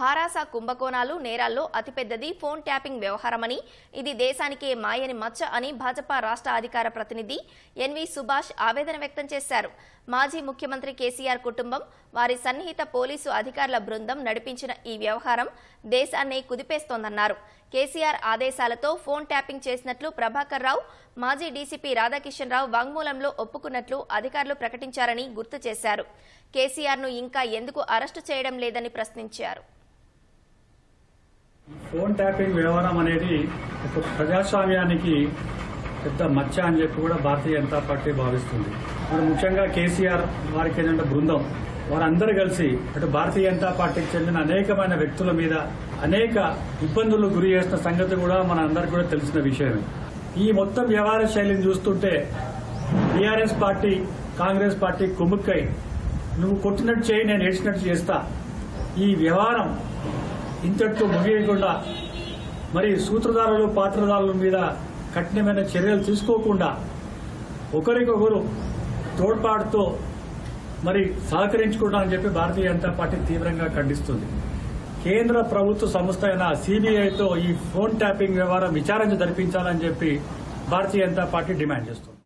భారాస కుంభకోణాలు నేరాల్లో అతిపెద్దది phone tapping వ్యవహారమని ఇది దేశానికే మాయని మచ్చ అని భాజపా రాష్ట్ర అధికార ప్రతినిధి ఎన్వి సుభాష్ ఆవేదన వ్యక్తం చేశారు. మాజీ ముఖ్యమంత్రి కేసీఆర్ కుటుంబం వారి సన్నిహిత పోలీసు అధికారుల బృందం నడిపించిన ఈ వ్యవహారం దేశాన్ని కుదిపేస్తోందన్నారు. కేసీఆర్ ఆదేశాలతో ఫోన్ ట్యాపింగ్ చేసినట్లు ప్రభాకర్ రావు మాజీ డీసీపీ రాధాకిషన్ రావు వాంగ్మూలంలో ఒప్పుకున్నట్లు అధికారులు ప్రకటించారని గుర్తు చేశారు. కేసీఆర్ను ఇంకా ఎందుకు అరెస్టు చేయడం లేదని ప్రశ్నించారు. ఫోన్ ట్యాపింగ్ వ్యవహారం అనేది ఒక ప్రజాస్వామ్యానికి పెద్ద మచ్చ అని చెప్పి కూడా భారతీయ జనతా పార్టీ భావిస్తుంది. మరి ముఖ్యంగా కేసీఆర్ వారికి ఏంటంటే బృందం వారందరూ కలిసి అటు భారతీయ జనతా పార్టీకి చెందిన అనేకమైన వ్యక్తుల మీద అనేక ఇబ్బందులు గురి చేసిన సంగతి కూడా మన అందరికి కూడా తెలిసిన విషయమే. ఈ మొత్తం వ్యవహార శైలిని చూస్తుంటే టీఆర్ఎస్ పార్టీ కాంగ్రెస్ పార్టీ కుమ్ముక్కై నువ్వు కొట్టినట్టు చేయి నేను ఏడ్చినట్టు చేస్తా. ఈ వ్యవహారం ఇంతటితో ముగియకుండా మరి సూత్రధారులు పాత్రధారుల మీద కఠినమైన చర్యలు తీసుకోకుండా ఒకరికొకరు తోడ్పాటుతో మరి సహకరించుకుంటా అని చెప్పి భారతీయ జనతా పార్టీ తీవ్రంగా ఖండిస్తుంది. కేంద్ర ప్రభుత్వ సంస్థ అయిన సిబిఐతో ఈ ఫోన్ ట్యాపింగ్ వ్యవహారం విచారణ జరిపించాలని చెప్పి భారతీయ జనతా పార్టీ డిమాండ్ చేస్తుంది.